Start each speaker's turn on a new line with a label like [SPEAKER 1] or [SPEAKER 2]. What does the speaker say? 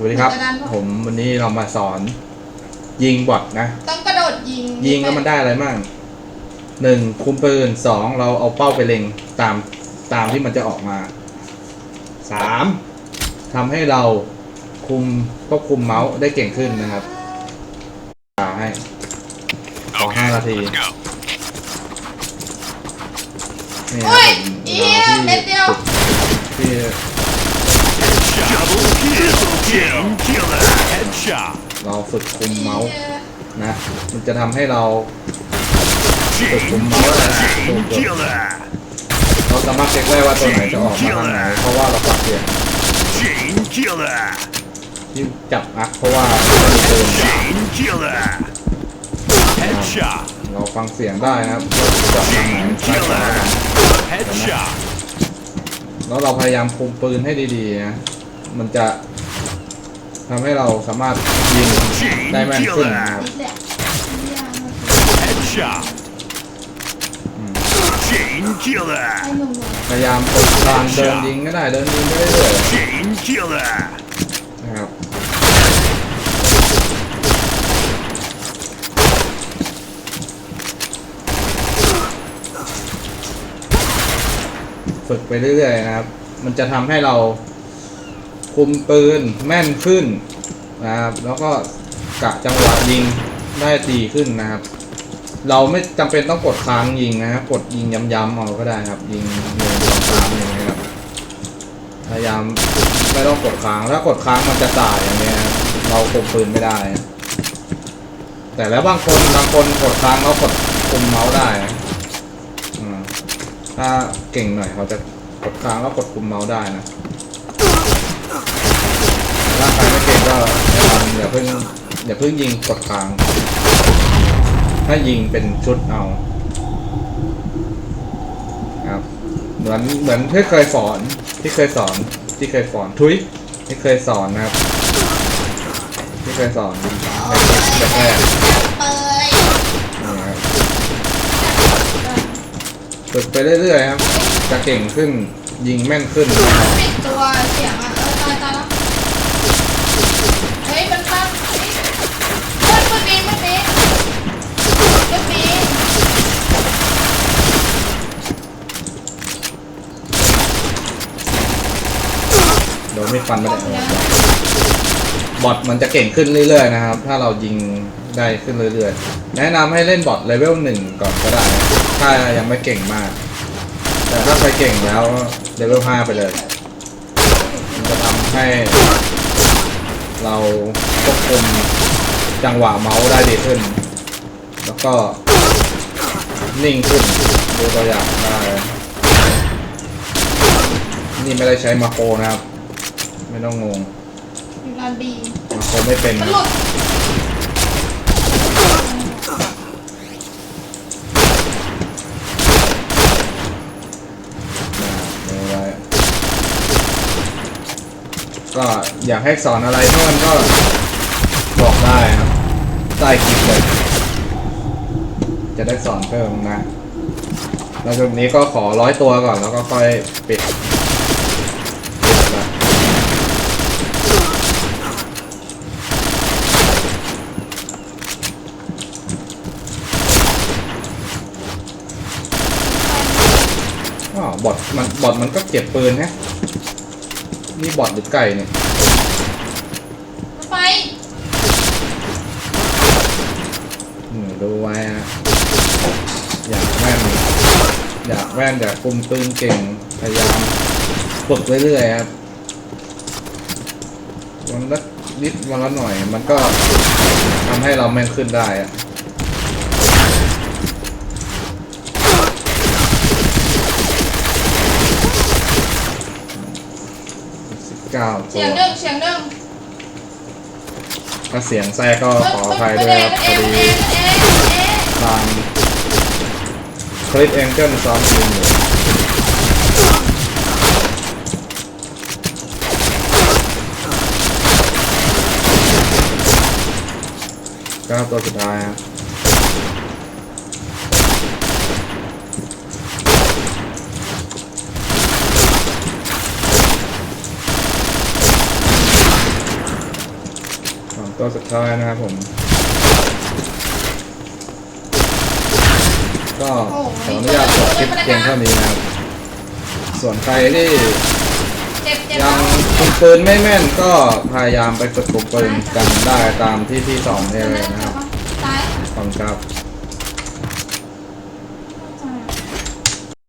[SPEAKER 1] สวัสดีครับ
[SPEAKER 2] เหมือนกันปะ
[SPEAKER 1] ผมวันนี้เรามาสอน ยิงบอทนะ
[SPEAKER 2] ต้องกระโดดยิง
[SPEAKER 1] ยิงแล้วมันได้อะไรบ้างหนึ่งคุมปืนสองเราเอาเป้าไปเล็งตามตามที่มันจะออกมาสามทำให้เราคุมควบคุมเมาส์ได้เก่งขึ้นนะครับอ่าให้ขอห้านาที
[SPEAKER 3] Let's go.
[SPEAKER 1] นี่นะ
[SPEAKER 2] โอ้ย
[SPEAKER 1] ผม
[SPEAKER 2] เอี้ยเม็ดเดียว
[SPEAKER 1] ที่
[SPEAKER 3] Double kill. Kill. Killer. Headshot.
[SPEAKER 1] เราฝึกคุมเมาส์นะ มันจะทำให้เรา
[SPEAKER 3] Chain
[SPEAKER 1] Chain
[SPEAKER 3] killer.
[SPEAKER 1] เราสามารถเช็คได้ว่าตัวไหนจะออกมาทางไหนเพราะว่าเราปรับเปลี่ยน
[SPEAKER 3] Chain killer.
[SPEAKER 1] ที่จับอักเพราะว่ามันมีปืน
[SPEAKER 3] Chain killer. Headshot.
[SPEAKER 1] เราฟังเสียงได้นะครับว่าจับทางไหน
[SPEAKER 3] Chain
[SPEAKER 1] ซ้ายขวา
[SPEAKER 3] killer. Headshot.
[SPEAKER 1] แล้วเราพยายามคุมปืนให้ดีๆนะ มันจะทำให้เราสามารถยิงได้แม่นขึ้นนะครับ
[SPEAKER 2] นิดเดียวเอี้ย
[SPEAKER 3] Headshot. Chain killer.
[SPEAKER 2] ให้หนุ่ม
[SPEAKER 1] พยายามกดคานเดินยิงก็ได้เดินยิงไปเรื่อย
[SPEAKER 3] Chain killer.
[SPEAKER 1] ๆนะครับฝึกไปเรื่อยๆนะครับ มันจะทำให้เรา คุมปืนแม่นขึ้นนะครับแล้วก็กะจังหวะยิงได้ดีขึ้นนะครับ เราไม่จำเป็นต้องกดค้างยิงนะครับกดยิงย้ำๆเอาก็ได้ครับ ยิงหนึ่งสองสามอย่างเงี้ยครับพยายามไม่ต้องกดค้างถ้ากดค้างมันจะสายอย่างเงี้ยเราคุมปืนไม่ได้ แต่แล้วบางคนบางคนกดค้างแล้วกดคุมเมาส์ได้ถ้าเก่งหน่อยเขาจะกดค้างแล้วกดคุมเมาส์ได้นะถ้าใครไม่เก่งก็แนะนำ อย่าเพิ่งอย่าเพิ่งยิงกดค้าง ถ้ายิงเป็นชุดเอาครับเหมือนเหมือนที่เคยสอนที่เคยสอนที่เคยสอนทุยที่เคยสอนนะครับ ที่เคยสอนในคลิปแรก
[SPEAKER 2] เปย
[SPEAKER 1] นี่ครับฝึกไปเรื่อยๆครับ จะเก่งขึ้นยิงแม่นขึ้น
[SPEAKER 2] ปิดตัวเสียงอะเออตายตายแล้วเฮ้ยมันตั้งเฮ้ยมันมันมีมันมีมันมี
[SPEAKER 1] โดนไม่ฟันไม่ได้บอทมันจะเก่งขึ้นเรื่อยๆนะครับ ถ้าเรายิงได้ขึ้นเรื่อยๆ แนะนำให้เล่นบอทเลเวลหนึ่งก่อนก็ได้ ถ้ายังไม่เก่งมาก แต่ถ้าใครเก่งแล้วเลเวลห้าไปเลย มันจะทำให้ เราควบคุมจังหวะเมาส์ได้ดีขึ้น แล้วก็นิ่งขึ้นดูตัวอย่างได้ นี่ไม่ได้ใช้มาโครนะครับ ไม่ต้องงง
[SPEAKER 2] อยู่ลานบี
[SPEAKER 1] มาโครไม่เป็น
[SPEAKER 2] มัน
[SPEAKER 1] นะ
[SPEAKER 2] หลุด
[SPEAKER 1] เอาไว้ก็อยากให้สอนอะไรเพิ่มก็บอกได้ครับใต้คลิปเลย จะได้สอนเพิ่มนะแล้วจุดนี้ก็ขอร้อยตัวก่อนแล้วก็ค่อยปิดปิดละ อ้าวบอทมันบอทมันก็เก็บปืนฮะนี่บอทหรือไก่เนี่ย
[SPEAKER 2] ไฟ
[SPEAKER 1] อืมดูไว้ฮะอยากแม่นอยากแม่นอยากคุมปืนเก่งพยายามฝึกเรื่อยๆครับวันละนิดวันละหน่อยมันก็ทำให้เราแม่นขึ้นได้อะ เก้าตั
[SPEAKER 2] เสียง
[SPEAKER 1] ว
[SPEAKER 2] หนึ่งเสียงหนึ่ง
[SPEAKER 1] ถ้าเสียงแทรกก็ขออภัย
[SPEAKER 2] มัน
[SPEAKER 1] ด้วย
[SPEAKER 2] เอ
[SPEAKER 1] ค
[SPEAKER 2] ง
[SPEAKER 1] รับ
[SPEAKER 2] มัน
[SPEAKER 1] พ
[SPEAKER 2] เอ
[SPEAKER 1] อง
[SPEAKER 2] มัน
[SPEAKER 1] ดี
[SPEAKER 2] เองมันเองมันเอง
[SPEAKER 1] ทางคลิปแองเกิลซ้อมยิงอยู่ก็ตัวสุดท้ายครับ ตัวสุดท้ายนะครับผม ก็ขออนุญาตจบคลิปเพียงเท่านี้นะครับ ส่วนใครที่
[SPEAKER 2] เจ็บเจ็บ
[SPEAKER 1] ยังคุมปืนไม่แม่นก็พยายามไปฝึกคุมปืนกันได้ตามที่ที่สองนี่เลยนะครับ
[SPEAKER 2] ตาย
[SPEAKER 1] ขอบคุณครับ